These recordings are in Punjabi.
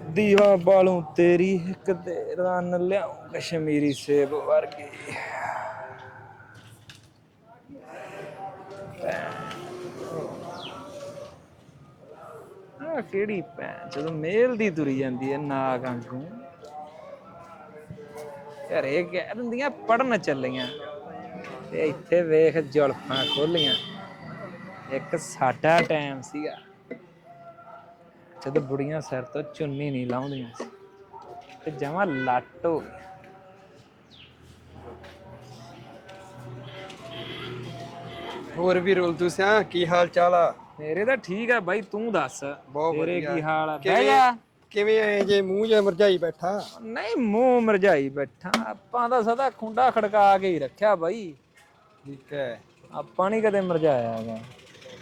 ਦੀਵਾ ਬਾਲੋਂ ਤੇਰੀ, ਇੱਕ ਦੇ ਰਨ ਲਿਆਉਂ ਕਸ਼ਮੀਰੀ ਸੇਬ ਵਰਗੀ। ਆ ਕਿਹੜੀ ਭੈਣ, ਜਦੋਂ ਮੇਲ ਦੀ ਤੁਰੀ ਜਾਂਦੀ ਹੈ ਨਾਗ ਵਾਂਗੂ। ਘਰੇ ਕਹਿ ਦਿੰਦੀਆਂ ਪੜਨ ਚੱਲੀਆਂ। ਤੇ ਇੱਥੇ ਵੇਖ ਜੁਲਫਾਂ ਖੋਲੀਆਂ। ਇੱਕ ਸਾਡਾ ਟਾਈਮ ਸੀਗਾ। ਜਦੋਂ ਬੁੜੀਆਂ ਸਿਰ ਤੋਂ ਚੁੰਨੀ ਨਹੀਂ ਲਾਉਂਦੀਆਂ ਸੀ ਤੇ ਜਮਾ ਲੱਟ ਹੋ ਗਿਆ। ਹੋਰ ਵੀ ਰੋਲ ਤੁਸੀਂ ਕੀ ਹਾਲ ਚਾਲ ਆ? ਮੇਰੇ ਤਾਂ ਠੀਕ ਆ ਬਾਈ ਤੂੰ ਦੱਸ? ਬਹੁਤ ਤੇਰੇ ਵਧੀਆ। ਕੀ ਹਾਲ ਆ? ਬਹਿ ਕਿਵੇਂ- ਜਾ। ਕਿਵੇਂ ਐ ਜੇ ਮੂੰਹ ਜੇ ਮਰਜਾਈ ਬੈਠਾ? ਨਹੀਂ ਮੂੰਹ ਮਰਜਾਈ ਬੈਠਾ। ਆਪਾਂ ਤਾਂ ਸਦਾ ਖੁੰਡਾ ਖੜਕਾ ਕੇ ਹੀ ਰੱਖਿਆ ਬਾਈ। ਠੀਕ ਹੈ। ਆਪਾਂ ਨਹੀਂ ਕਦੇ ਮਰਜਾਇਆ ਹੈਗਾ।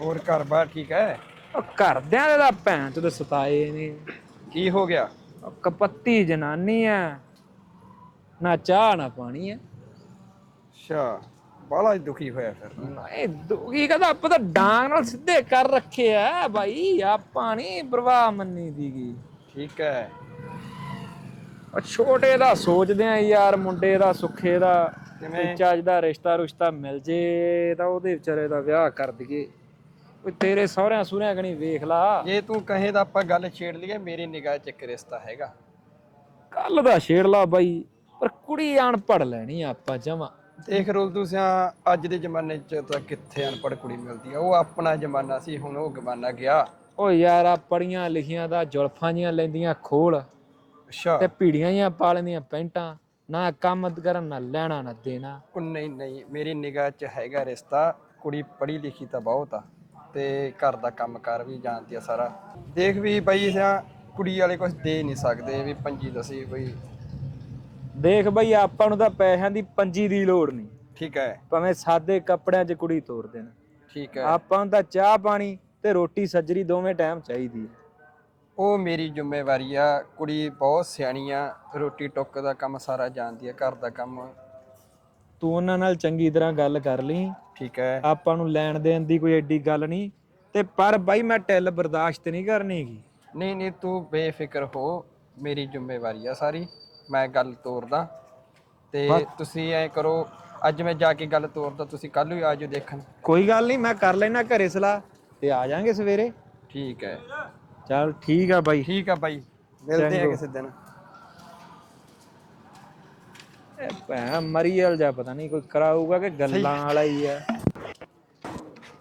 ਹੋਰ ਘਰ ਬਾਰ ਠੀਕ ਹੈ? ਉਹ ਘਰਦਿਆਂ ਦੇ ਤਾਂ ਭੈਣ ਚੋਦ ਸਤਾਏ ਨੇ ਕੀ ਹੋ ਗਿਆ? ਉਹ ਕਪੱਤੀ ਜਨਾਨੀ ਆ ਨਾ ਚਾਹ ਨਾ ਪਾਣੀ ਆ ਅੱਛਾ ਬਾਲਾ ਦੁਖੀ ਹੋਇਆ ਫਿਰ। ਨਹੀਂ ਦੁਖੀ ਕਹਦਾ ਆਪਾਂ ਤਾਂ ਡਾਂਗ ਨਾਲ ਸਿੱਧੇ ਕਰ ਰੱਖੇ ਆ ਬਾਈ ਆਪਾਂ ਨਹੀਂ ਪ੍ਰਵਾਹ ਮੰਨੀ ਦੀਗੀ। ਠੀਕ ਹੈ ਉਹ ਛੋਟੇ ਦਾ ਸੋਚਦੇ ਆ ਯਾਰ ਮੁੰਡੇ ਦਾ ਸੁੱਖੇ ਦਾ? ਕੋਈ ਚੱਜ ਦਾ ਰਿਸ਼ਤਾ ਰੁਸ਼ਤਾ ਮਿਲ ਜੇ ਤਾਂ ਉਹਦੇ ਵਿਚਾਰੇ ਦਾ ਵਿਆਹ ਕਰ ਦਈਏ। ਕੋਈ ਤੇਰੇ ਸਹੁਰਿਆਂ ਸੁਹਰਿਆਂ ਕਣੀ ਵੇਖ ਲਾ। ਜੇ ਤੂੰ ਕਹੇ ਤਾਂ ਆਪਾਂ ਗੱਲ ਛੇੜ ਲਈਏ ਮੇਰੀ ਨਿਗਾਹ 'ਚ ਇੱਕ ਰਿਸ਼ਤਾ ਹੈਗਾ। ਕੱਲ ਦਾ ਛੇੜ ਲਾ ਬਾਈ ਪਰ ਕੁੜੀ ਅਨਪੜ ਲੈਣੀ ਆ ਆਪਾਂ ਜਮਾ। ਦੇਖ ਰੋਲ ਤੁਸੀਂ ਅੱਜ ਦੇ ਜ਼ਮਾਨੇ 'ਚ ਤਾਂ ਕਿੱਥੇ ਅਨਪੜ੍ਹ ਕੁੜੀ ਮਿਲਦੀ ਆ? ਉਹ ਆਪਣਾ ਜ਼ਮਾਨਾ ਸੀ ਹੁਣ ਉਹ ਜ਼ਮਾਨਾ ਗਿਆ। ਓ ਯਾਰ ਆ ਪੜੀਆਂ ਲਿਖੀਆਂ ਦਾ ਜੁਲਫਾਂ ਜੀਆਂ ਲੈਂਦੀਆਂ ਖੋਲ। ਅੱਛਾ। ਤੇ ਪੀੜੀਆਂ ਜੀਆਂ ਪਾ ਲੈਂਦੀਆਂ ਪੈਂਟਾਂ ਨਾ ਕੰਮ ਕਰਨ ਨਾ ਲੈਣਾ ਨਾ ਦੇਣਾ। ਉਹ ਨਹੀਂ ਨਹੀਂ ਮੇਰੀ ਨਿਗਾਹ 'ਚ ਹੈਗਾ ਰਿਸ਼ਤਾ। ਕੁੜੀ ਪੜ੍ਹੀ ਲਿਖੀ ਤਾਂ ਬਹੁਤ ਆ। ਤੇ ਘਰ ਦਾ ਕੰਮਕਾਰ ਵੀ ਜਾਣਦੀ ਆ ਸਾਰਾ। ਦੇਖ ਵੀ ਬਈ ਸਿਆ ਕੁੜੀ ਵਾਲੇ ਕੁਝ ਦੇ ਨਹੀਂ ਸਕਦੇ ਵੀ ਪੰਜੀ ਦਸੀ ਬਈ। ਦੇਖ ਬਈ ਆਪਾਂ ਨੂੰ ਤਾਂ ਪੈਸਿਆਂ ਦੀ ਪੰਜੀ ਦੀ ਲੋੜ ਨਹੀਂ। ਠੀਕ ਹੈ। ਭਾਵੇਂ ਸਾਦੇ ਕੱਪੜਿਆਂ 'ਚ ਕੁੜੀ ਤੋਰ ਦੇਣ। ਠੀਕ ਹੈ। ਆਪਾਂ ਨੂੰ ਤਾਂ ਚਾਹ ਪਾਣੀ ਤੇ ਰੋਟੀ ਸੱਜਰੀ ਦੋਵੇਂ ਟਾਈਮ ਚਾਹੀਦੀ ਹੈ। ਉਹ ਮੇਰੀ ਜ਼ਿੰਮੇਵਾਰੀ ਆ ਕੁੜੀ ਬਹੁਤ ਸਿਆਣੀ ਆ ਰੋਟੀ ਟੁੱਕ ਦਾ ਕੰਮ ਸਾਰਾ ਜਾਣਦੀ ਆ ਘਰ ਦਾ ਕੰਮ ਤੂੰ ਉਹਨਾਂ ਨਾਲ ਚੰਗੀ ਤਰ੍ਹਾਂ ਗੱਲ ਕਰ ਲਈ। ਠੀਕ ਹੈ। ਆਪਾਂ ਨੂੰ ਲੈਣ ਦੇਣ ਦੀ ਕੋਈ ਐਡੀ ਗੱਲ ਨਹੀਂ। ਤੇ ਪਰ ਬਾਈ ਮੈਂ ਟਿੱਲ ਬਰਦਾਸ਼ਤ ਨਹੀਂ ਕਰਨੀਗੀ ਨਹੀਂ ਨਹੀਂ ਤੂੰ ਬੇਫਿਕਰ ਹੋ। ਮੇਰੀ ਜ਼ਿੰਮੇਵਾਰੀ ਆ ਸਾਰੀ। ਮੈਂ ਗੱਲ ਤੋਰਦਾ। ਤੇ ਤੁਸੀਂ ਐ ਕਰੋ ਅੱਜ ਮੈਂ ਜਾ ਕੇ ਗੱਲ ਤੋਰਦਾ ਤੁਸੀਂ ਕੱਲ ਨੂੰ ਆਜੋ ਦੇਖਣ। ਕੋਈ ਗੱਲ ਨਹੀਂ ਮੈਂ ਕਰ ਲੈਣਾ ਘਰੇ ਸਲਾਹ ਤੇ ਆ ਜਾਾਂਗੇ ਸਵੇਰੇ। ਠੀਕ ਹੈ। ਚੱਲ ਠੀਕ ਆ ਬਾਈ। ਠੀਕ ਆ ਬਾਈ। ਮਿਲਦੇ ਆ। ਕਿਸੇ ਦਿਨ। ਭੈਣ ਮਰੀਅਲ ਜਾ ਪਤਾ ਨਹੀਂ ਕੋਈ ਕਰਾਊਗਾ ਕਿ ਗੱਲਾਂ ਵਾਲਾ ਹੀ ਆ।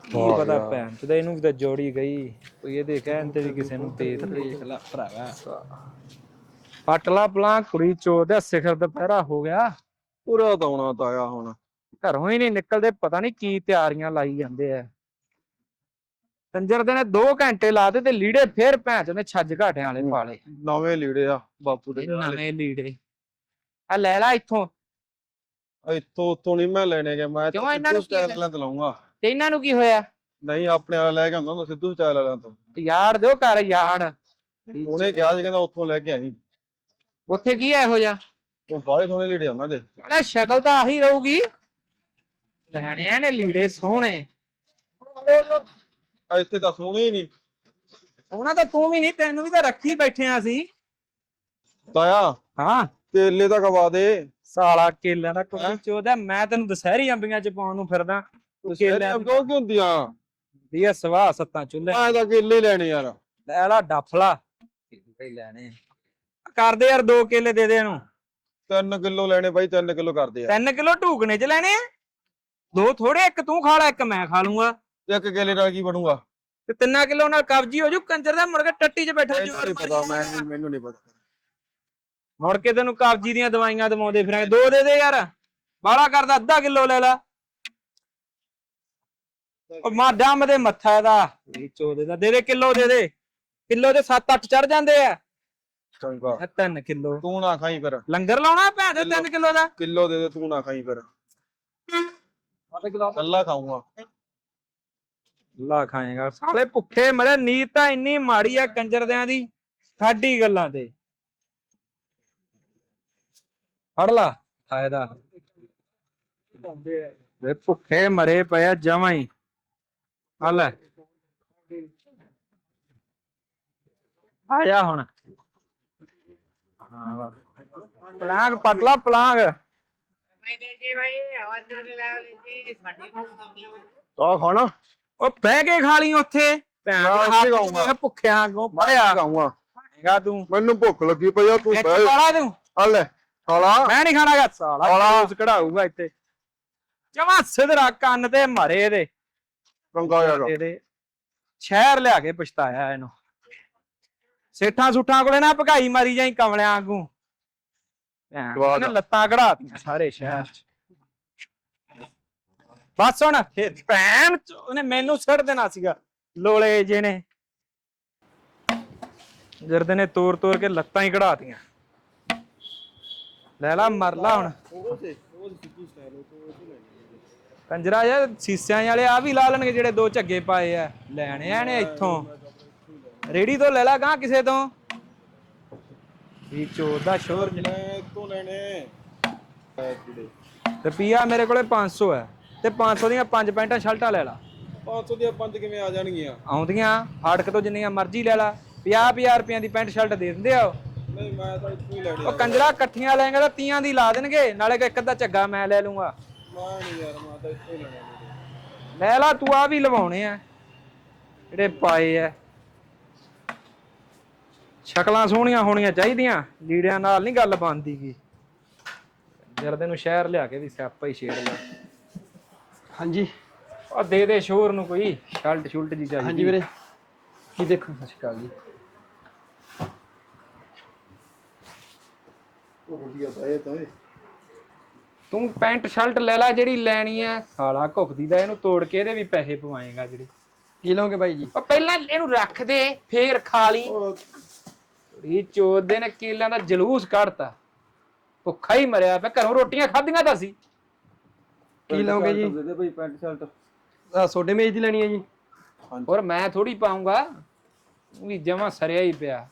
ਕੀ ਪਤਾ ਭੈਣ ਤੇ ਇਹਨੂੰ ਕਿਤੇ ਜੋੜੀ ਗਈ। ਕੋਈ ਇਹਦੇ ਕਹਿਣ ਤੇ ਵੀ ਕਿਸੇ ਨੂੰ ਦੇ ਦੇਖ ਲਾ ਭਰਾਵਾ। ਪਟਲਾ ਪਲਾਂ ਕੁੜੀ ਚੋਦ ਦਾ ਸਿਖਰ ਦੁਪਹਿਰਾ ਹੋ ਗਿਆ। ਪੂਰਾ ਦੌਣਾ ਤਾਇਆ ਹੁਣ। ਘਰੋਂ ਹੀ ਨਹੀਂ ਨਿਕਲਦੇ ਪਤਾ ਨਹੀਂ ਕੀ ਤਿਆਰੀਆਂ ਲਾਈ ਜਾਂਦੇ ਆ। ਕੰਜਰ ਦੇ ਨੇ 2 ਘੰਟੇ ਲਾਤੇ ਤੇ ਲੀੜੇ ਫੇਰ ਭੈਣ ਚੋਦ ਨੇ ਛੱਜ ਘਾਟਿਆਂ ਵਾਲੇ ਪਾ ਲਏ ਨਵੇਂ ਲੀੜੇ ਆ ਬਾਪੂ ਦੇ ਨਵੇਂ ਲੀੜੇ। ਆ ਲੈ ਲੈ ਇੱਥੋਂ। ਇੱਥੋਂ ਉੱਥੋਂ ਨਹੀਂ ਮੈਂ ਲੈਣੇ ਗਿਆ ਮੈਂ ਕਿਉਂ? ਇਹਨਾਂ ਨੂੰ ਕੀ ਸਟਾਈਲ ਨਾਲ ਲਾਉਂਗਾ। ਤੇ ਇਹਨਾਂ ਨੂੰ ਕੀ ਹੋਇਆ? ਨਹੀਂ ਆਪਣੇ ਵਾਲਾ ਲੈ ਕੇ ਆਉਂਦਾ ਮੈਂ ਸਿੱਧੂ ਸਟਾਈਲ ਵਾਲਿਆਂ ਤੋਂ। ਯਾਰ ਦਿਓ ਘਰ ਯਾਰ। ਉਹਨੇ ਕਿਹਾ ਸੀ ਕਹਿੰਦਾ ਉੱਥੋਂ ਲੈ ਕੇ ਆਈ। ਉੱਥੇ ਕੀ ਹੈ ਇਹੋ ਜਿਹਾ? ਉਹ ਬਾਹਲੇ ਸੋਹਣੇ ਲੀੜੇ ਆ ਉਹਨਾਂ ਦੇ। ਸ਼ਕਲ ਤਾਂ ਆਹੀ ਰਹੂਗੀ। ਲੈਣਿਆਂ ਨੇ ਲੀੜੇ ਸੋਹਣੇ। ਆ ਇੱਥੇ ਤਾਂ ਸੋਹਣੇ ਹੀ ਨਹੀਂ ਉਹਨਾਂ ਤਾਂ ਤੂੰ ਵੀ ਨਹੀਂ ਤੈਨੂੰ ਵੀ ਤਾਂ ਰੱਖੀ ਬੈਠਿਆ ਸੀ ਤਾਇਆ। ਹਾਂ। ਕੇਲੇ ਤਾਂ ਖਵਾ ਦੇ। ਸਾਲਾ ਕੇਲਿਆਂ ਦਾ ਕੋਈ ਚੋਦਾ ਮੈਂ ਤੈਨੂੰ ਦਸਹਿਰੀ ਅੰਬੀਆਂ ਚ ਪਾਉਣ ਨੂੰ ਫਿਰਦਾ। ਤੂੰ ਕੇਲਿਆਂ ਦੀ ਕਿਉਂ ਕੀ ਹੁੰਦੀਆਂ ਦੀਆ ਸਵਾ ਸੱਤਾਂ ਚੁੱਲ੍ਹੇ। ਮੈਂ ਤਾਂ ਕੇਲੇ ਲੈਣੇ ਯਾਰ। ਲੈ ਲਾ ਡਫਲਾ। ਕਈ ਲੈਣੇ ਕਰਦੇ ਯਾਰ ਦੋ ਕੇਲੇ ਦੇ ਦੇ ਇਹਨੂੰ। 3 ਕਿਲੋ ਲੈਣੇ ਬਾਈ 3 ਕਿਲੋ ਕਰਦੇ ਆ। 3 ਕਿਲੋ ਢੂਕਣੇ ਚ ਲੈਣੇ ਆ? ਦੋ ਥੋੜੇ ਇੱਕ ਤੂੰ ਖਾ ਲੈ ਇੱਕ ਮੈਂ ਖਾ ਲੂੰਗਾ। ਇੱਕ ਕੇਲੇ ਨਾਲ ਕੀ ਬਣੂਗਾ? ਤੇ ਤਿੰਨਾਂ ਕਿਲੋ ਨਾਲ ਕਬਜੀ ਹੋ ਜੂ ਕੰਜਰ ਦਾ ਕੇ ਟੱਟੀ 'ਚ ਬੈਠਾ ਪਤਾ ਮੈਂ ਮੈਨੂੰ ਨਹੀਂ ਪਤਾ। ਮੁੜ ਕੇ ਤੈਨੂੰ ਕਬਜੀ ਦੀਆਂ ਦਵਾਈਆਂ ਦਵਾਉਂਦੇ ਫਿਰਾਂਗੇ। ਦੋ ਦੇ ਦੇ ਯਾਰ। ਬਾਲਾ ਕਰਦਾ ਅੱਧਾ ਕਿਲੋ ਲੈ ਲੈ। ਉਹ ਮਾ ਡੰਮ ਦੇ ਮੱਥਾ ਇਹਦਾ। ਇਹ ਚੋਦੇ ਦਾ। ਦੇ ਦੇ ਕਿਲੋ ਦੇ ਦੇ। ਕਿਲੋ ਦੇ 7-8 ਚੜ ਜਾਂਦੇ ਆ। ਚੰਗਾ। 3 ਕਿਲੋ। ਤੂੰ ਨਾ ਖਾਈ ਫਿਰ। ਲੰਗਰ ਲਾਉਣਾ ਭੈਣ ਦੇ 3 ਕਿਲੋ ਦਾ? ਕਿਲੋ ਦੇ ਦੇ ਤੂੰ ਨਾ ਖਾਈ ਫਿਰ। ਕੱਲਾ ਖਾਊਂਗਾ। ਲਾ ਖਾਏਗਾ। ਸਾਲੇ ਭੁੱਖੇ ਮਰੇ ਨੀਤ ਤਾਂ ਇੰਨੀ ਮਾੜੀ ਆ ਕੰਜਰਦਿਆਂ ਦੀ। ਸਾਡੀ ਗੱਲਾਂ ਤੇ। ਫੜ ਲਾ ਫਾਇਦਾ। ਵੇ ਭੁੱਖੇ ਮਰੇ ਪਏ ਆ ਜਮਾਂ ਹੀ। ਆ ਲੈ। ਆ ਜਾ ਹੁਣ। ਪਲਾਂਗ ਪਤਲਾ ਪਲਾਂਗ। ਆ ਖਾਣਾ ਉਹ ਬਹਿ ਕੇ ਖਾ ਲਈ ਉੱਥੇ। ਭੈਣ ਮੈਂ ਦਾ ਉੱਥੇ ਖਾਊਂਗਾ। ਜਿਵੇਂ ਭੁੱਖਿਆ ਅੱਗੋਂ ਪੜਿਆ ਖਾਊਂਗਾ। ਹੈਗਾ ਤੂੰ। ਮੈਨੂੰ ਭੁੱਖ ਲੱਗੀ ਪਈ ਆ ਤੂੰ ਬਹਿ। ਤੂੰ। ਆ ਲੈ। ਖਾਲਾ ਮੈਂ ਨਹੀਂ ਖਾਣਾਗਾ। ਸਾਲਾ ਸਾਲਾ। ਉਸ ਕਢਾਊਗਾ ਇੱਥੇ। ਜਮਾ ਸਿਧਰਾ ਕੰਨ ਤੇ ਮਾਰੇ ਇਹਦੇ। ਚੰਗਾ ਯਾਰ ਇਹਦੇ। ਸ਼ਹਿਰ ਲਿਆ ਕੇ ਪਛਤਾਇਆ ਇਹਨੂੰ। ਸੇਠਾਂ ਸੁੱਠਾਂ ਕੋਲੇ ਨਾ ਭਗਾਈ ਮਾਰੀ ਜਾਈ ਕਮਲਿਆਂ ਵਾਂਗੂ। ਭੈਣ। ਲੱਤਾਂ ਕਢਾਤੀਆਂ ਸਾਰੇ ਸ਼ਹਿਰ ਚ। ਬਸ ਹੁਣ ਫਿਰ ਭੈਣ ਚ ਉਹਨੇ ਮੈਨੂੰ ਛੱਡ ਦੇਣਾ ਸੀਗਾ ਲੋਲੇ ਜੇ ਨੇ। ਤੋੜ ਤੋੜ ਕੇ ਲੱਤਾਂ ਹੀ ਕਢਾਤੀਆਂ। ਲੈ ਲਾ ਮਰ ਲਾ ਹੁਣ। ਕੰਜਰਾ ਯਾਰ ਸੀਸਿਆਂ ਵਾਲੇ ਆ ਵੀ ਲਾ ਲੈਣਗੇ ਜਿਹੜੇ ਦੋ ਝੱਗੇ ਪਾਏ ਆ। ਲੈਣੇ ਆ ਨੇ ਇੱਥੋਂ। ਰੇੜੀ ਤੋਂ ਲੈ ਲਾ ਗਾਂ ਕਿਸੇ ਤੋਂ। ਵੀ ਚੋਰ ਦਾ ਸ਼ੋਰ ਮੈਂ ਤੋਂ ਲੈਣੇ ਰੁਪਿਆ ਮੇਰੇ ਕੋਲੇ 500 ਹੈ। ਤੇ 500 ਦੀਆਂ ਪੰਜ ਪੈਂਟਾਂ ਸ਼ਰਟਾਂ ਲੈ ਲਾ। 500 ਦੀਆਂ ਪੰਜ ਕਿਵੇਂ ਆ ਜਾਣਗੀਆਂ? ਆਉਂਦੀਆਂ ਫਾਟਕ ਤੋਂ ਜਿੰਨੀਆਂ ਮਰਜ਼ੀ ਲੈ ਲਾ। 50 50 ਰੁਪਈਆਂ ਦੀ ਪੈਂਟ ਸ਼ਰਟ ਦੇ ਦਿੰਦੇ ਆ। ਨਹੀਂ ਮੈਂ ਤਾਂ ਇੱਥੋਂ ਹੀ ਲੈਣੀ ਉਹ ਕੰਜਰਾ ਇਕੱਠੀਆਂ ਲੈਂਗੇ ਤਾਂ ਤੀਆਂ ਦੀ ਲਾ ਦੇਣਗੇ ਨਾਲੇ ਕਿ ਇੱਕ ਅੱਧਾ ਝੱਗਾ ਮੈਂ ਲੈ ਲੂੰਗਾ। ਮੈਂ ਨਹੀਂ ਯਾਰ ਮੈਂ ਤਾਂ ਇੱਥੋਂ ਹੀ ਲੈਣਾ ਲੈ ਲਾ ਤੂੰ ਆ ਵੀ ਲਵਾਉਣੇ ਆ। ਜਿਹੜੇ ਪਾਏ ਆ। ਸ਼ਕਲਾਂ ਸੋਹਣੀਆਂ ਹੋਣੀਆਂ ਚਾਹੀਦੀਆਂ ਲੀੜਿਆਂ ਨਾਲ ਨਹੀਂ ਗੱਲ ਬਣਦੀ ਗੀ। ਜਰਦੇ ਨੂੰ ਸ਼ਹਿਰ ਲਿਆ ਕੇ ਵੀ ਸਿਆਪਾ ਹੀ ਛੇੜ ਲਿਆ ਹਾਂਜੀ। ਆ ਦੇ ਦੇ ਸ਼ੋਰ ਨੂੰ ਕੋਈ ਸ਼ਲਟ ਸ਼ੁਲਟ ਜੀ ਚਾਹੀਦੀ। ਹਾਂਜੀ ਵੀਰੇ। ਕੀ ਦੇਖੋ ਸਤਿ ਸ਼੍ਰੀ ਅਕਾਲ ਜੀ। ਉਹ ਵਧੀਆ ਤਾਂ ਇਹ ਤਾਂ ਇਹ। ਤੂੰ ਪੈਂਟ ਸ਼ਰਟ ਲੈ ਲੈ ਜਿਹੜੀ ਲੈਣੀ ਆ ਸਾਲਾ ਘੁੱਕਦੀ ਦਾ ਇਹਨੂੰ ਤੋੜ ਕੇ ਇਹਦੇ ਵੀ ਪੈਸੇ ਪਵਾਏਗਾ ਜਿਹੜੇ। ਕੀ ਲਓਗੇ ਬਾਈ ਜੀ? ਉਹ ਪਹਿਲਾਂ ਇਹਨੂੰ ਰੱਖ ਦੇ ਫੇਰ ਖਾ ਲਈ। ਇਹ ਚੋਦ ਦੇ ਨੇ ਕੇਲਿਆਂ ਦਾ ਜਲੂਸ ਕੱਢਤਾ। ਭੁੱਖਾ ਹੀ ਮਰਿਆ ਪਿਆ ਘਰੋਂ ਰੋਟੀਆਂ ਖਾਧੀਆਂ ਤਾਂ ਸੀ। ਕੀ ਲਓਗੇ ਜੀ? ਦੇ ਦੇ ਭਾਈ ਪੈਂਟ ਸ਼ਰਟ। ਆਹ ਸੋਡੇ ਮੇਜ ਦੀ ਲੈਣੀ ਹੈ ਜੀ। ਔਰ ਮੈਂ ਥੋੜੀ ਪਾਉਂਗਾ ਵੀ ਜਮਾ ਸਰਿਆ ਹੀ ਪਿਆ।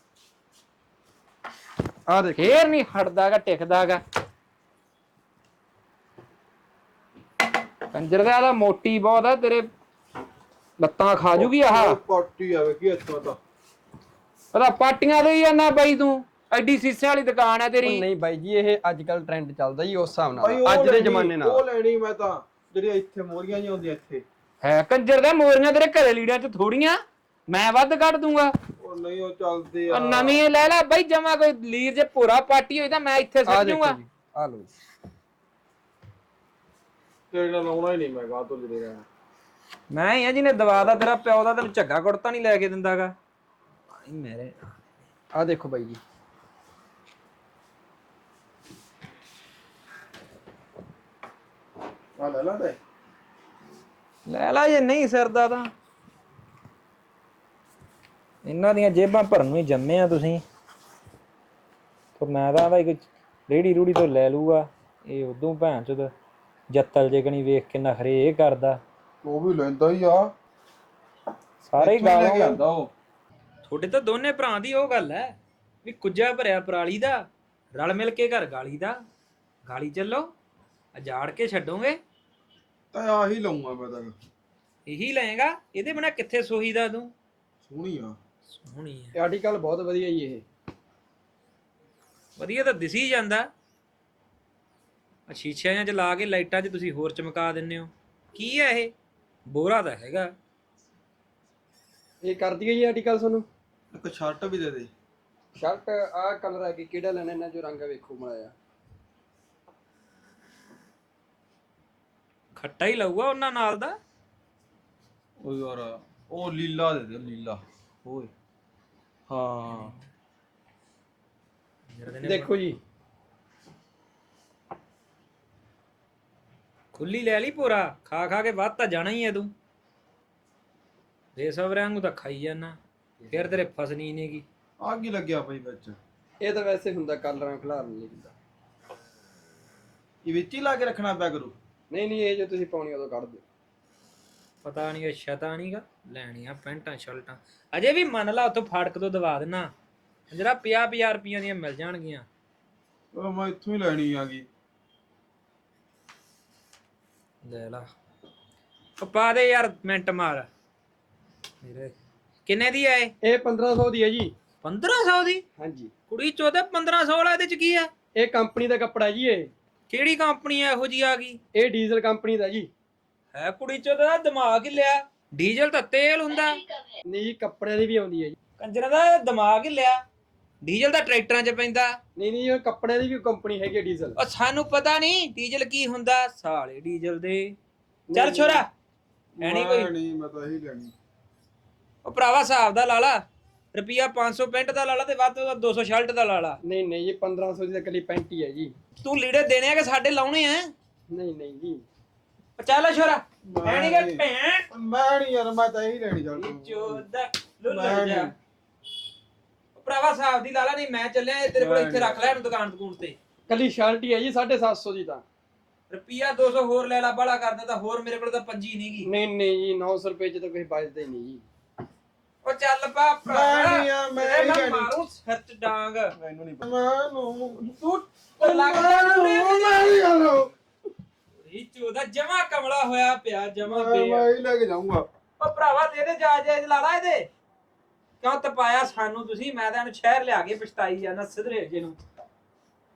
ਆਹ ਦੇਖੋ। ਫੇਰ ਨਹੀਂ ਹਟਦਾਗਾ ਟਿਕਦਾਗਾ। ਕੰਜਰ ਦਾ ਇਹਦਾ ਮੋਟੀ ਬਹੁਤ ਆ ਤੇਰੇ ਲੱਤਾਂ ਖਾ ਜੂਗੀ ਆਹ। ਪਾਰਟੀ ਆਵੇ ਕੀ ਇੱਥੋਂ ਤਾਂ। ਪਤਾ ਪਾਟੀਆਂ ਦੇ ਹੀ ਜਾਂਦਾ ਬਾਈ ਤੂੰ। ਐਡੀ ਸੀਸੇ ਵਾਲੀ ਦੁਕਾਨ ਹੈ ਤੇਰੀ। ਨਹੀਂ ਬਾਈ ਜੀ ਇਹ ਅੱਜ ਕੱਲ ਟ੍ਰੈਂਡ ਚੱਲਦਾ ਜੀ ਉਸ ਹਿਸਾਬ ਭਾਈ ਨਾਲ ਉਹ ਅੱਜ ਦੇ ਲੈਣੀ, ਜ਼ਮਾਨੇ ਉਹ ਨਾਲ ਲੈਣੀ ਮੈਂ ਤਾਂ ਜਿਹੜੀਆਂ ਇੱਥੇ ਮੋਰੀਆਂ ਜੀ ਹੁੰਦੀਆਂ ਇੱਥੇ। ਹੈ ਕੰਜਰ ਦਾ ਮੋਰੀਆਂ ਤੇਰੇ ਘਰੇ ਲੀੜਿਆਂ 'ਚ ਥੋੜੀਆਂ। ਮੈਂ ਵੱਧ ਕੱਢ ਦੂੰਗਾ। ਨਹੀਂ ਉਹ ਚੱਲਦੇ ਉਹ ਆ ਨਵੀਂ ਲੈ ਲੈ ਬਾਈ ਜਮਾ ਕੋਈ ਲੀਰ ਜੇ ਪੂਰਾ ਪਾਟੀ ਹੋਈ ਤਾਂ ਮੈਂ ਇੱਥੇ ਦੇਖੋ ਜੂਗਾ ਜੀ ਆਹ ਲਓ ਜੀ। ਤੇਰੇ ਨਾਲ ਲਾਉਣਾ ਹੀ ਨਹੀਂ ਮੈਂ ਗਾਹ ਤੋਂ ਲੈ ਰਿਹਾ ਮੈਂ ਹੀ ਆ ਜਿਹਨੇ ਦਵਾ ਦਾ ਤੇਰਾ ਪਿਓ ਦਾ ਤੈਨੂੰ ਝੱਗਾ ਕੁੜਤਾ ਨਹੀਂ ਲੈ ਕੇ ਦਿੰਦਾਗਾ। ਭਾਈ ਮੇਰੇ ਆਹ ਦੇਖੋ ਬਾਈ ਜੀ। ਆ ਲੈ ਲਾ ਦੇ। ਲੈ ਲੈ ਜੇ ਨਹੀਂ ਸਰਦਾ ਤਾਂ। ਇਹਨਾਂ ਦੀਆਂ ਜੇਬਾਂ ਭਰਨ ਨੂੰ ਹੀ ਜੰਮੇ ਆ ਤੁਸੀਂ। ਤੇ ਮੈਂ ਤਾਂ ਭਾਈ ਕੋਈ ਰੇੜੀ ਰੂੜੀ ਤੋਂ ਲੈ ਲੂਗਾ ਇਹ ਉਦੋਂ ਭੈਣ ਚੋਦ ਜੱਤਲ ਜੇਕਣੀ ਵੇਖ ਕੇ ਨਖਰੇ ਇਹ ਕਰਦਾ। ਉਹ ਵੀ ਲੈਂਦਾ ਹੀ ਆ। ਸਾਰੇ ਹੀ ਗਾਲਾਂ। ਆਂਦਾ ਉਹ। ਤੁਹਾਡੇ ਤਾਂ ਦੋਨੇ ਭਰਾ ਦੀ ਉਹ ਗੱਲ ਹੈ ਵੀ ਕੁੱਜਾ ਭਰਿਆ ਪਰਾਲੀ ਦਾ ਰਲ ਮਿਲ ਕੇ ਘਰ ਗਾਲੀ ਦਾ। ਗਾਲੀ ਚੱਲੋ ਅਜਾੜ ਕੇ ਛੱਡੋਗੇ। ਤਾਂ ਆਹੀ ਲਾਉਂਗਾ ਮੈਂ ਤਾਂ। ਇਹੀ ਲਏਗਾ ਇਹਦੇ ਬਿਨਾ ਕਿੱਥੇ ਸੋਹੀਦਾ ਤੂੰ? ਸੋਹਣੀ ਆ। ਸੋਹਣੀ ਹੈ। ਇਹ ਆਰਟੀਕਲ ਬਹੁਤ ਵਧੀਆ ਜੀ ਇਹ। ਵਧੀਆ ਤਾਂ ਦਿਸੀ ਜਾਂਦਾ। ਆ ਸ਼ੀਸ਼ਿਆਂ 'ਚ ਲਾ ਕੇ ਲਾਈਟਾਂ 'ਚ ਤੁਸੀਂ ਹੋਰ ਚਮਕਾ ਦਿੰਦੇ ਹੋ। ਕੀ ਹੈ ਇਹ? ਬੋਰਾ ਤਾਂ ਹੈਗਾ। ਇਹ ਕਰ ਦਈਏ ਜੀ ਆਰਟੀਕਲ ਤੁਹਾਨੂੰ? ਇੱਕ ਸ਼ਰਟ ਵੀ ਦੇ ਦੇ। ਸ਼ਰਟ ਆਹ ਕਲਰ ਹੈ ਕਿ ਕਿਹੜਾ ਲੈਣਾ ਇਹਨਾਂ ਜੋ ਰੰਗ ਹੈ ਵੇਖੋ ਮਲਾਇਆ ਖੱਟਾ ਹੀ ਲਊਗਾ ਉਹਨਾਂ ਨਾਲ ਦਾ। ਉਹ ਯਾਰ ਉਹ ਲੀਲਾ ਦੇ ਦੇ ਲੀਲਾ। ਓਏ। ਹਾਂ। ਦੇਖੋ ਜੀ। ਖੁੱਲੀ ਲੈ ਲਈ ਪੂਰਾ। ਖਾ ਖਾ ਕੇ ਵੱਧ ਤਾਂ ਜਾਣਾ ਹੀ ਹੈ ਤੂੰ। ਬੇਸਬਰਿਆਂ ਨੂੰ ਤਾਂ ਖਾਈ ਜਾਣਾ ਫਿਰ ਤੇਰੇ ਫਸਣੀ ਨਹੀਂਗੀ ਆ ਕੀ ਲੱਗਿਆ ਭਾਈ ਵਿੱਚ। ਇਹ ਤਾਂ ਵੈਸੇ ਹੁੰਦਾ ਕਲਰਾਂ ਖਿਲਾਰਨ ਲਈ ਹੁੰਦਾ ਇਹ ਵਿੱਚ ਹੀ ਲਾ ਕੇ ਰੱਖਣਾ ਪਿਆ ਕਰੂ। ਨਹੀਂ ਨਹੀਂ ਇਹ ਜੋ ਤੁਸੀਂ ਪਾਉਣੀ ਉਦੋਂ ਕੱਢ ਦਿਓ। ਪਤਾ ਨਹੀਂ ਅੱਛਾ ਤਾਂ ਨਹੀਂਗਾ ਲੈਣੀਆਂ ਪੈਂਟਾਂ ਸ਼ਰਟਾਂ। ਅਜੇ ਵੀ ਮੰਨ ਲਾ ਉੱਥੋਂ ਫਾੜਕ ਤੋਂ ਦਵਾ ਦੇਣਾ ਜਰਾ 50 50 ਰੁਪਈਆਂ ਦੀਆਂ ਮਿਲ ਜਾਣਗੀਆਂ। ਉਹ ਮੈਂ ਇੱਥੋਂ ਹੀ ਲੈਣੀ ਆਗੀ। ਲੈ ਲਾ। ਉਹ ਪਾ ਦੇ ਯਾਰ ਮਿੰਟ ਮਾਰ। ਮੇਰੇ ਕਿੰਨੇ ਦੀ ਆਏ ਇਹ? 1500 ਦੀ ਹੈ ਜੀ। 1500 ਦੀ? ਹਾਂਜੀ। ਕੁੜੀ ਚੋਦੇ 1500 ਵਾਲਾ ਇਹਦੇ ਚ ਕੀ ਆ? ਇਹ ਕੰਪਨੀ ਦਾ ਕੱਪੜਾ ਜੀ ਇਹ। ਕਿਹੜੀ ਕੰਪਨੀ ਆ ਇਹੋ ਜੀ ਆ ਗਈ? ਇਹ ਡੀਜ਼ਲ ਕੰਪਨੀ ਦਾ ਜੀ। ਹੈ ਕੁੜੀ ਚੋਦੇ ਦਾ ਦਿਮਾਗ ਹੀ ਲਿਆ। ਡੀਜ਼ਲ ਤਾਂ ਤੇਲ ਹੁੰਦਾ। ਨਹੀਂ ਕੱਪੜਿਆਂ ਦੀ ਵੀ ਆਉਂਦੀ ਹੈ ਜੀ। ਕੰਜਰਾਂ ਦਾ ਦਿਮਾਗ ਹੀ ਲਿਆ। ਡੀਜ਼ਲ ਤਾਂ ਟਰੈਕਟਰਾਂ 'ਚ ਪੈਂਦਾ। ਨਹੀਂ ਨਹੀਂ ਇਹ ਕੱਪੜਿਆਂ ਦੀ ਵੀ ਕੰਪਨੀ ਹੈਗੀ ਹੈ ਡੀਜ਼ਲ। ਉਹ ਸਾਨੂੰ ਪਤਾ ਨਹੀਂ ਡੀਜ਼ਲ ਕੀ ਹੁੰਦਾ। ਸਾਲੇ ਡੀਜ਼ਲ ਦੇ। ਚੱਲ ਛੋਰਾ ਐਣੀ ਕੋਈ? ਨਹੀਂ ਮੈਂ ਤਾਂ ਇਹੀ ਲੈਣੀ। ਉਹ ਭਰਾਵਾ ਹਿਸਾਬ ਦਾ ਲਾ ਲਾ। ਰੁਪਿਆ 500 ਪੈਂਟ ਦਾ ਲਾ ਲਾ ਤੇ ਵੱਧ ਤੋਂ ਵੱਧ 200 ਸ਼ਰਟ ਦਾ ਲਾ ਲਾ। ਨਹੀਂ ਨਹੀਂ ਜੀ 1500 ਦੀ ਤਾਂ ਇਕੱਲੀ ਪੈਂਟ ਹੀ ਹੈ ਜੀ। ਤੂੰ ਲੀੜੇ ਦੇਣੇ ਆ ਕਿ ਸਾਡੇ ਲਾਉਣੇ ਆ? ਨਹੀਂ ਨਹੀਂ ਜੀ। ਉਹ ਚੱਲ ਛੋਰਾ ਐਣੀ ਕਿ ਨਹੀਂ। ਭੈਣ। ਮੈਂ ਨਹੀਂ ਯਾਰ ਮੈਂ ਤਾਂ ਇਹੀ ਲੈਣੀ ਚੱਲ ਚੋਦਾ ਲੁੱਲ ਮੈਂ ਜਾ। ਨਹੀਂ। ਭਰਾਵਾ ਹਿਸਾਬ ਦੀ ਲਾ ਲਾ ਨਹੀਂ ਮੈਂ ਚੱਲਿਆ ਇਹ ਤੇਰੇ ਕੋਲ ਮੈਂ ਇੱਥੇ ਰੱਖ ਲੈ ਇਹਨੂੰ ਦੁਕਾਨ ਦੁਕਾਨ ਤੇ। ਇਕੱਲੀ ਸ਼ਰਟ ਹੀ ਹੈ ਜੀ 750 ਦੀ ਤਾਂ। ਰੁਪਿਆ 200 ਹੋਰ ਲੈ ਲਾ ਬਾਲਾ ਕਰਦਾ ਤਾਂ ਹੋਰ ਮੇਰੇ ਕੋਲ ਤਾਂ ਪੰਜੀ ਨਹੀਂਗੀ ਨਹੀਂ ਨਹੀਂ ਜੀ 900 ਰੁਪਏ ਚ ਤਾਂ ਕੋਈ ਬਚਦਾ ਹੀ ਨਹੀਂ ਜੀ। ਉਹ ਚੱਲ ਪਾ ਭਰਾ। ਮੈਂ ਨਹੀਂ ਯਾਰ, ਮੈਂ ਲੈਣੀ। ਮਾਰੂ ਸਿਰ ਚ ਡਾਂਗ। ਮੈਨੂੰ ਨਹੀਂ ਪਤਾ। ਮੈਨੂੰ ਤੂੰ ਲੱਗਦਾ ਮੈਂ ਨਹੀਂ ਯਾਰ ਇਹ ਚੋਦਾ ਜਮਾ ਕਮਲਾ ਹੋਇਆ ਪਿਆ ਜਮਾ ਮੈਂ ਬੇ ਮੈਂ ਹੀ ਲੈ ਕੇ ਜਾਊਂਗਾ। ਉਹ ਭਰਾਵਾ ਦੇ ਦੇ ਜਾ ਜਾ ਲਾ ਲਾ ਇਹਦੇ। ਕਿਉਂ ਤਪਾਇਆ ਸਾਨੂੰ ਤੁਸੀਂ? ਮੈਂ ਤਾਂ ਇਹਨੂੰ ਸ਼ਹਿਰ ਲਿਆ ਕੇ ਪਛਤਾਈ ਜਾਂਦਾ ਸਿਧਰੇ ਜੇ ਨੂੰ।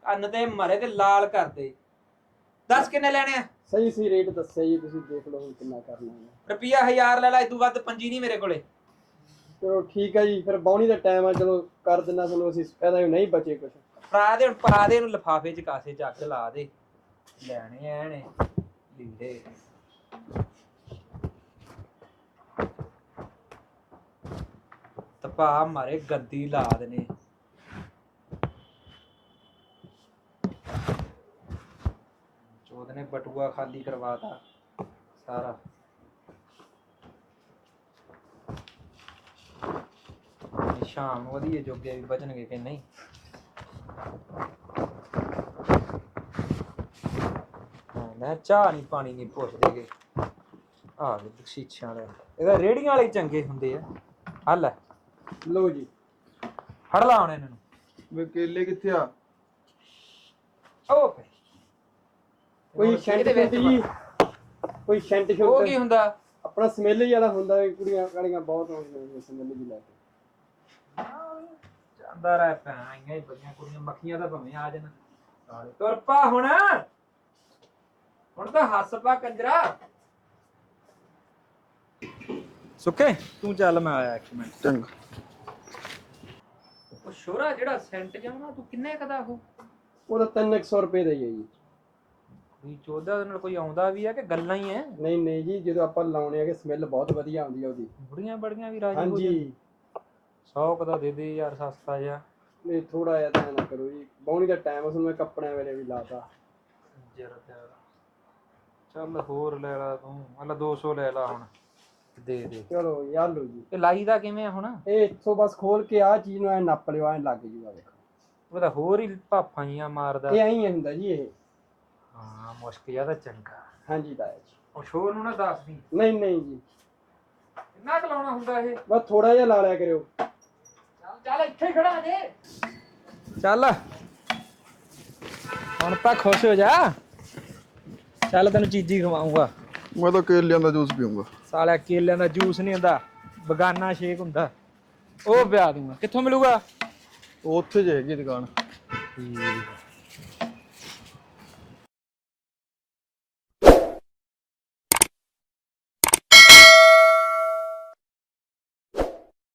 ਅੰਨ ਤੇ ਮਰੇ ਤੇ ਲਾਲ ਕਰ ਦੇ ਦੱਸ ਕਿੰਨੇ ਲੈਣੇ ਆ? ਸਹੀ ਸਹੀ ਰੇਟ ਦੱਸਿਆ ਜੀ ਤੁਸੀਂ ਦੇਖ ਲਓ ਹੁਣ ਕਿੰਨਾ ਕਰਨਾ ਹੈ। ਰੁਪਿਆ 1000 ਲੈ ਲੈ ਇਦੋਂ ਵੱਧ ਪੰਜੀ ਨਹੀਂ ਮੇਰੇ ਕੋਲੇ। ਚਲੋ ਠੀਕ ਹੈ ਜੀ ਫਿਰ ਬੌਣੀ ਦਾ ਟਾਈਮ ਆ ਚਲੋ ਕਰ ਦਿੰਨਾ ਤੁਹਾਨੂੰ ਅਸੀਂ ਇਹਦਾ ਨਹੀਂ ਬਚੇ ਕੁਛ। ਫੜਾ ਦੇ ਹੁਣ ਪਾ ਦੇ ਇਹਨੂੰ ਲਫਾਫੇ ਚ ਕਾਸੇ ਚੱਕ ਲਾ ਦੇ। ਲੈਣੇ ਐ ਨੇ ਲੀੜੇ ਤਪਾ ਮਾਰੇ ਗੱਦੀ ਲਾ ਦੇਣੇ ਚੋਦ ਨੇ ਬਟੂਆ ਖਾਲੀ ਕਰਵਾਤਾ ਸਾਰਾ। ਸ਼ਾਮ ਨੂੰ ਵਧੀਆ ਜੋਗੇ ਵੀ ਬਚਣਗੇ ਕਿ ਨਹੀਂ ਹਾਂ, ਮੈਂ ਚਾਹ ਨਹੀਂ ਪਾਣੀ ਨਹੀਂ ਪੁੱਛਦੇਗੇ ਆ ਗਏ ਬਖਸ਼ੀਛਾਂ ਵਾਲੇ। ਇਹਦਾ ਰੇੜੀਆਂ ਵਾਲੇ ਹੀ ਚੰਗੇ ਹੁੰਦੇ ਆ। ਆ ਲੈ। ਲਓ ਜੀ। ਫੜ ਲਾ ਹੁਣ ਇਹਨਾਂ ਨੂੰ। ਵੇ ਕੇਲੇ ਕਿੱਥੇ ਆ? ਉਹ ਪਏ। ਕੋਈ ਸ਼ੈਂਟ ਇਹਦੇ ਵਿੱਚ ਸ਼ੁੰਟ ਜੀ? ਕੋਈ ਸ਼ੈਂਟ ਉਹ ਕੀ ਸ਼ੁੰਟ ਹੁੰਦਾ? ਆਪਣਾ ਸਮੈਲ ਹੀ ਵਾਲਾ ਹੁੰਦਾ ਹੈ ਕੁੜੀਆਂ ਕਾਲੀਆਂ ਬਹੁਤ ਹੁੰਦੀਆਂ ਨੇ ਸਮੈਲ ਵੀ ਲੈ ਕੇ। ਜਾਂਦਾ ਰਹਿ ਪੈ ਆਈਆਂ ਹੀ ਬੜੀਆਂ ਕੁੜੀਆਂ। ਮੱਖੀਆਂ ਤਾਂ ਭਵੇਂ ਆ ਜਾਣ। ਤੁਰ ਪਾ ਹੁਣ। ਹੁਣ ਤਾਂ ਹੱਸ ਪਾ ਕੰਜਰਾ। ਸੁੱਕੇ ਤੂੰ ਚੱਲ ਮੈਂ ਆਇਆ ਇੱਕ ਮਿੰਟ। ਚੰਗਾ। ਉਹ ਸ਼ੋਰਾ ਜਿਹੜਾ ਸੈਂਟ ਜਾਉਣਾ ਤੂੰ ਕਿੰਨੇ ਕਦਾ ਉਹ? ਉਹਦਾ 300 ਰੁਪਏ ਦਾ ਹੀ ਹੈ ਜੀ। ਵੀ ਚੋਦਾ ਦੇ ਨਾਲ ਕੋਈ ਆਉਂਦਾ ਵੀ ਆ ਕਿ ਗੱਲਾਂ ਹੀ ਐ? ਨਹੀਂ ਨਹੀਂ ਜੀ ਜਦੋਂ ਆਪਾਂ ਲਾਉਣੇ ਆ ਕਿ ਸਮੈਲ ਬਹੁਤ ਵਧੀਆ ਆਉਂਦੀ ਆ ਉਹਦੀ। ਬੁੜੀਆਂ ਬੜੀਆਂ ਵੀ ਰਾਜੀ ਹੋ ਹਾਂਜੀ। 100 ਕਦਾ ਦੇ ਦੇ ਯਾਰ ਸਸਤਾ ਜਿਹਾ। ਇਹ ਥੋੜਾ ਜਿਹਾ ਤਾਂ ਨਾ ਕਰੋ ਜੀ। ਬੌਣੀ ਦਾ ਟਾਈਮ ਉਸ ਨੂੰ ਮੈਂ ਕੱਪੜਿਆਂ ਵੇਲੇ ਵੀ ਲਾਤਾ। ਜਰ ਚੱਲ ਹੋਰ ਲੈ ਲਾ ਤੂੰ ਮਤਲਬ 200 ਲੈ ਲਾ ਹੁਣ। ਦੇ ਦੇ। ਚਲੋ ਯਾਰ ਲਓ ਜੀ। ਇਹ ਲਾਈ ਦਾ ਕਿਵੇਂ ਆ ਹੁਣ? ਇਹ ਇੱਥੋਂ ਬਸ ਖੋਲ ਕੇ ਆ ਚੀਜ਼ ਨੂੰ ਐ ਨੱਪ ਲਿਓ ਐ ਲੱਗ ਜੂਗਾ ਦੇਖੋ ਉਹ ਤਾਂ ਹੋਰ ਹੀ ਭਾਫਾਂ ਜੀਆਂ ਮਾਰਦਾ। ਇਹ ਐਂ ਹੀ ਹੁੰਦਾ ਜੀ ਇਹ। ਹਾਂ ਮੁਸ਼ਕ ਤਾਂ ਚੰਗਾ। ਹਾਂਜੀ ਤਾਇਆ ਜੀ। ਉਹ ਸ਼ੋਰ ਨੂੰ ਨਾ ਦੱਸ ਦੀ ਨਹੀਂ ਨਹੀਂ ਜੀ। ਕਿੰਨਾ ਕਲਾਉਣਾ ਹੁੰਦਾ ਇਹ? ਬਸ ਥੋੜਾ ਜਿਹਾ ਲਾ ਲਿਆ ਕਰਿਓ। ਚੱਲ ਚੱਲ ਇੱਥੇ ਖੜਾ ਜੇ। ਚੱਲ। ਹੁਣ ਤਾਂ ਖੁਸ਼ ਹੋ ਜਾ। ਚੱਲ ਤੈਨੂੰ ਚੀਜ਼ੀ ਖਵਾਉਂਗਾ। ਮੈਂ ਤਾਂ ਕੇਲਿਆਂ ਦਾ ਜੂਸ ਪੀਊਂਗਾ। ਸਾਲਿਆ ਕੇਲਿਆਂ ਦਾ ਜੂਸ ਨਹੀਂ ਹੁੰਦਾ ਬਗਾਨਾ ਸ਼ੇਕ ਹੁੰਦਾ। ਉਹ ਪਿਆ ਦੂੰਗਾ। ਕਿੱਥੋਂ ਮਿਲੂਗਾ? ਉੱਥੇ ਜੇ ਹੈਗੀ ਦੁਕਾਨ। ਠੀਕ